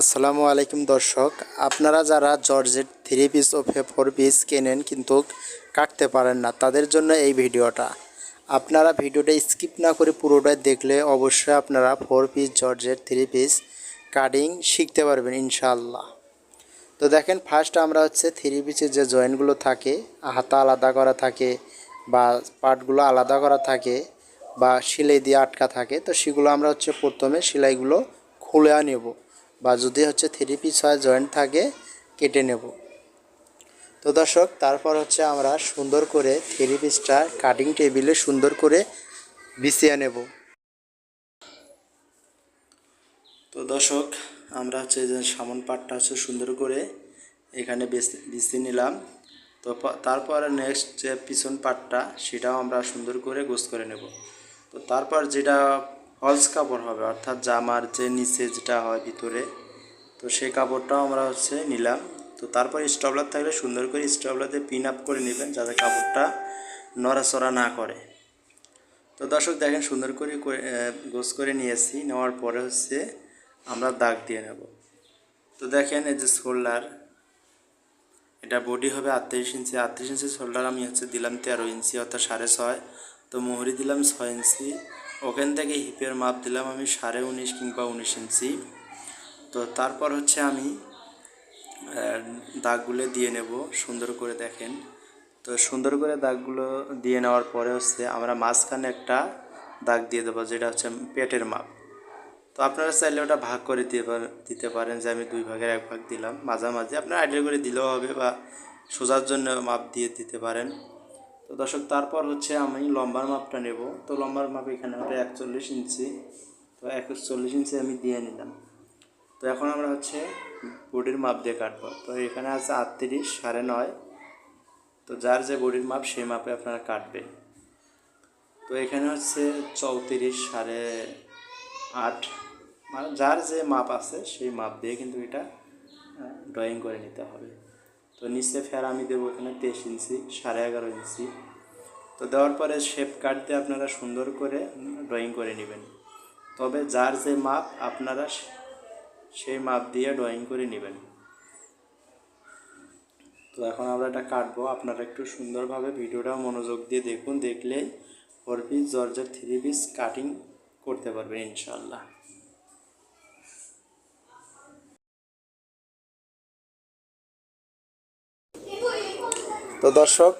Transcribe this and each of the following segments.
আসসালামু আলাইকুম দর্শক, আপনারা যারা জর্জেট থ্রি পিস ও ফোর পিস কেনেন কিন্তু কাটতে পারেন না, তাদের জন্য এই ভিডিওটা। আপনারা ভিডিওটা স্কিপ না করে পুরোটাই দেখলে অবশ্যই আপনারা four piece georgette three piece cutting শিখতে পারবেন ইনশাল্লাহ তো দেখেন ফার্স্ট আমরা হচ্ছে থ্রি পিসের যে জয়েন্টগুলো থাকে, হাতা আলাদা করা থাকে বা পার্টগুলো আলাদা করা থাকে বা সেলাই দিয়ে আটকা থাকে, তো সেগুলো আমরা হচ্ছে প্রথমে সেলাইগুলো খুলে নেব বা যদি হচ্ছে থ্রি পিস হয় জয়েন্ট থাকে, কেটে নেব। তো দর্শক, তারপর হচ্ছে আমরা সুন্দর করে থ্রি পিসটা কাটিং টেবিলে সুন্দর করে বিছিয়ে নেব। তো দর্শক, আমরা হচ্ছে যে সামন পাটটা হচ্ছে সুন্দর করে এখানে বেছ- বিছিয়ে নিলাম। তো তারপরে নেক্সট যে পিছন পাটটা, সেটাও আমরা সুন্দর করে গোস করে নেব। তো তারপর যেটা ফলস কাপড় হবে, অর্থাৎ জামার যে নিচে যেটা হয় ভিতরে, তো সেই কাপড়টাও আমরা হচ্ছে নিলাম। তো তারপর স্টবলার থাকলে সুন্দর করে স্টবলাতে পিন আপ করে নেবেন যাতে কাপড়টা নড়াচড়া না করে। তো দর্শক দেখেন সুন্দর করে গোছ করে নিয়েছি, নেওয়ার পরে হচ্ছে আমরা দাগ দিয়ে নেব। তো দেখেন এই যে শোল্ডার এটা বডি হবে আটত্রিশ ইঞ্চি আটত্রিশ ইঞ্চি শোল্ডার আমি হচ্ছে দিলাম তেরো ইঞ্চি, অর্থাৎ সাড়ে ছয়। তো মোহরি দিলাম ছয় ইঞ্চি ওখান থেকে হিপের মাপ দিলাম আমি সাড়ে উনিশ কিংবা উনিশ ইঞ্চি। তো তারপর হচ্ছে আমি দাগগুলো দিয়ে নেব সুন্দর করে দেখেন। তো সুন্দর করে দাগগুলো দিয়ে নেওয়ার পরে হচ্ছে আমরা মাঝখানে একটা দাগ দিয়ে দেবো, যেটা হচ্ছে পেটের মাপ। তো আপনারা চাইলে ওটা ভাগ করে দিতে পারেন যে আমি দুই ভাগের এক ভাগ দিলাম। মাঝামাঝি আপনার আইডিয়া করে দিলেও হবে বা সোজার জন্য মাপ দিয়ে দিতে পারেন। তো দর্শক, তারপর হচ্ছে আমি লম্বার মাপটা নেব। তো লম্বার মাপ এখানে হবে একচল্লিশ ইঞ্চি। তো একচল্লিশ ইঞ্চি আমি দিয়ে নিলাম। তো এখন আমরা হচ্ছে বডির মাপ দিয়ে কাটবো। তো এখানে আছে আটত্রিশ সাড়ে নয়। তো যার যে বডির মাপ, সেই মাপে আপনারা কাটবেন। তো এখানে হচ্ছে চৌত্রিশ সাড়ে আট। মানে যার যে মাপ আছে, সেই মাপ দিয়ে কিন্তু এটা ড্রয়িং করে নিতে হবে। নিচে ফের আমি দেবো এখানে তেইশ ইঞ্চি, সাড়ে এগারো ইঞ্চি। তো দেওয়ার পরে শেপ কাট দিয়ে আপনারা সুন্দর করে ড্রয়িং করে নেবেন। তবে যার যে মাপ, আপনারা সেই মাপ দিয়ে ড্রয়িং করে নেবেন। তো এখন আমরা এটা কাটবো। আপনারা একটু সুন্দরভাবে ভিডিওটা মনোযোগ দিয়ে দেখুন। দেখলেই ফোর পিস জর্জের থ্রি পিস কাটিং করতে পারবেন ইনশাল্লাহ তো দর্শক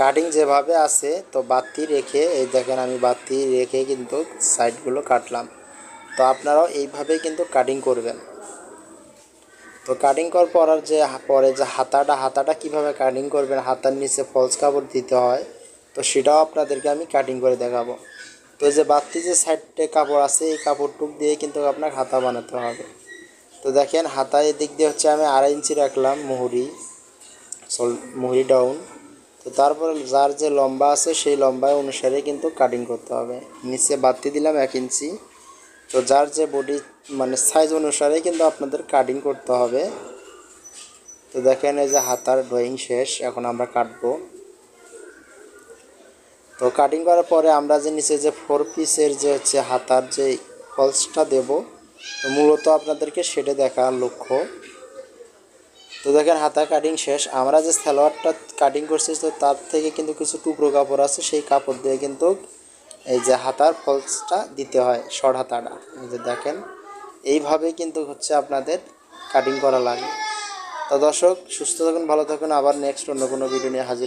কাটিং যেভাবে আছে, তো বাতি রেখে, এই দেখেন আমি বাতি রেখে কিন্তু সাইডগুলো কাটলাম। তো আপনারাও এইভাবেই কিন্তু কাটিং করবেন। তো কাটিং করার পর যে, পরে যে হাতাটা হাতাটা কীভাবে কাটিং করবেন, হাতার নিচে ফলস কাপড় দিতে হয়, তো সেটাও আপনাদেরকে আমি কাটিং করে দেখাবো। তো যে বাতি যে সাইডে কাপড় আছে, এই কাপড়টুক দিয়ে কিন্তু আপনার হাতা বানাতে হবে। তো দেখেন, হাতা এদিক দিয়ে হচ্ছে আমি আড়াই ইঞ্চি রাখলাম মুহুরি। মুহুরি ডাউন তো তারপরে যার যে লম্বা আছে, সেই লম্বা অনুসারে কিন্তু কাটিং করতে হবে। নিচে বাতি দিলাম এক ইঞ্চি। তো যার যে বডি মানে সাইজ অনুসারে কিন্তু আপনাদের কাটিং করতে হবে। তো দেখেন এই যে হাতার ড্রয়িং শেষ, এখন আমরা কাটবো। তো কাটিং করার পরে আমরা যে নিচে যে ফোর পিসের যে হচ্ছে হাতার যে ফলসটা দেব মূলত আপনাদেরকে সেটা দেখার লক্ষ্য। তো দেখেন, হাতা কাটিং শেষ। আমরা যে সালোয়ারটা কাটিং করছি, তো তার থেকে কিন্তু কিছু টুকরো কাপড় আছে। সেই কাপড় দিয়ে কিন্তু এই যে হাতার ফলসটা দিতে হয় শর্ট হাতাটা। এই যে দেখেন, এইভাবে কিন্তু হচ্ছে আপনাদের কাটিং করা লাগে। তো দর্শক, সুস্থ থাকুন, ভালো থাকুন। আবার নেক্সট অন্য কোনো ভিডিও নিয়ে হাজির